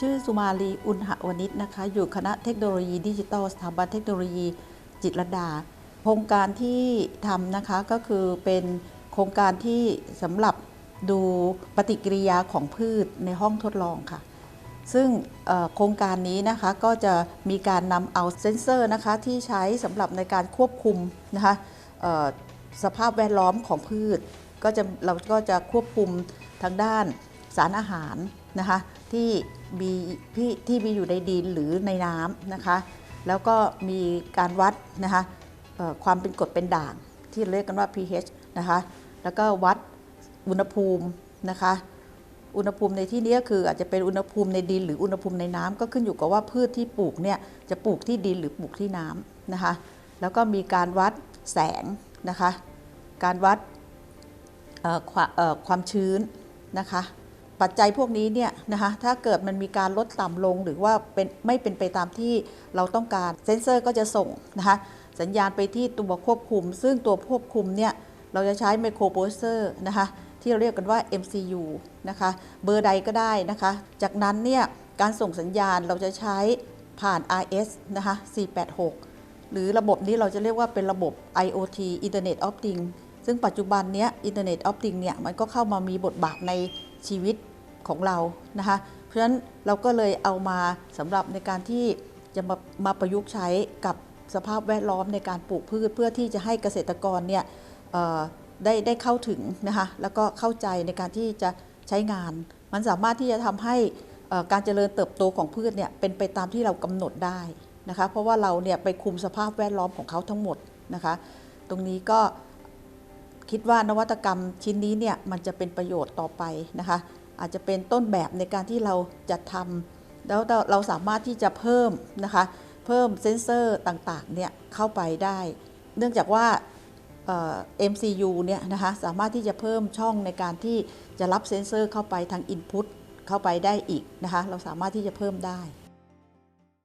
ชื่อสุมาลีอุณหวณิชนะคะ อยู่คณะเทคโนโลยีดิจิทัลสถาบันเทคโนโลยีจิตรดา โครงการที่ทำนะคะก็คือเป็นโครงการที่สำหรับดูปฏิกิริยาของพืชในห้องทดลองค่ะ ซึ่งโครงการนี้นะคะก็จะมีการนำเอาเซ็นเซอร์นะคะที่ใช้สำหรับในการควบคุมนะคะสภาพแวดล้อมของพืช ก็จะเราก็จะควบคุมทางด้าน สารอาหารนะคะที่มีที่ที่มีอยู่ในดินหรือในน้ำนะคะแล้วก็มีการวัดนะคะความเป็นกรดเป็นด่างที่เรียกกันว่า pH นะคะแล้วก็วัดอุณหภูมินะคะอุณหภูมิในที่นี้ก็คืออาจจะเป็นอุณหภูมิในดินหรืออุณหภูมิในน้ำก็ขึ้นอยู่กับว่าพืชที่ปลูกเนี่ยจะปลูกที่ดินหรือปลูกที่น้ำนะคะแล้วก็มีการวัดแสงนะคะการวัดควาเอ่อความชื้นนะคะ ปัจจัยพวกนี้เนี่ยนะคะถ้าเกิดมันมีการลดต่ำลงหรือว่าเป็นไม่เป็นไปตามที่เราต้องการเซนเซอร์ก็จะส่งนะคะสัญญาณไปที่ตัวควบคุม ซึ่งตัวควบคุมเนี่ยเราจะใช้ไมโครโปรเซอร์นะคะที่เราเรียกกันว่า MCU นะคะเบอร์ใดก็ได้นะคะ จากนั้นเนี่ยการส่งสัญญาณเราจะใช้ผ่าน RS นะคะ486 หรือระบบนี้เราจะเรียกว่าเป็นระบบ IoT Internet of Things ซึ่งปัจจุบันเนี้ย Internet of Things เนี่ยมันก็เข้ามามีบทบาทในชีวิต ของเรานะคะเพราะฉะนั้นเราก็เลยเอามาสำหรับในการที่จะมามาประยุกต์ใช้กับสภาพแวดล้อมในการปลูกพืช เพื่อที่จะให้เกษตรกรเนี่ยได้ได้เข้าถึงนะคะแล้วก็เข้าใจในการที่จะใช้งาน มันสามารถที่จะทำให้การเจริญเติบโตของพืชเนี่ยเป็นไปตามที่เรากำหนดได้นะคะเพราะว่าเราเนี่ยไปคุมสภาพแวดล้อมของเขาทั้งหมดนะคะตรงนี้ก็คิดว่านวัตกรรมชิ้นนี้เนี่ยมันจะเป็นประโยชน์ต่อไปนะคะ อาจจะเป็นต้นแบบในการที่เราจะทำแล้วเราสามารถที่จะเพิ่มนะคะเพิ่มเซ็นเซอร์ต่างๆเนี่ยเข้าไปได้ เนื่องจากว่า MCU เนี่ยนะคะสามารถที่จะเพิ่มช่องในการที่จะรับเซ็นเซอร์เข้าไปทาง Input เข้าไปได้อีกนะคะเราสามารถที่จะเพิ่มได้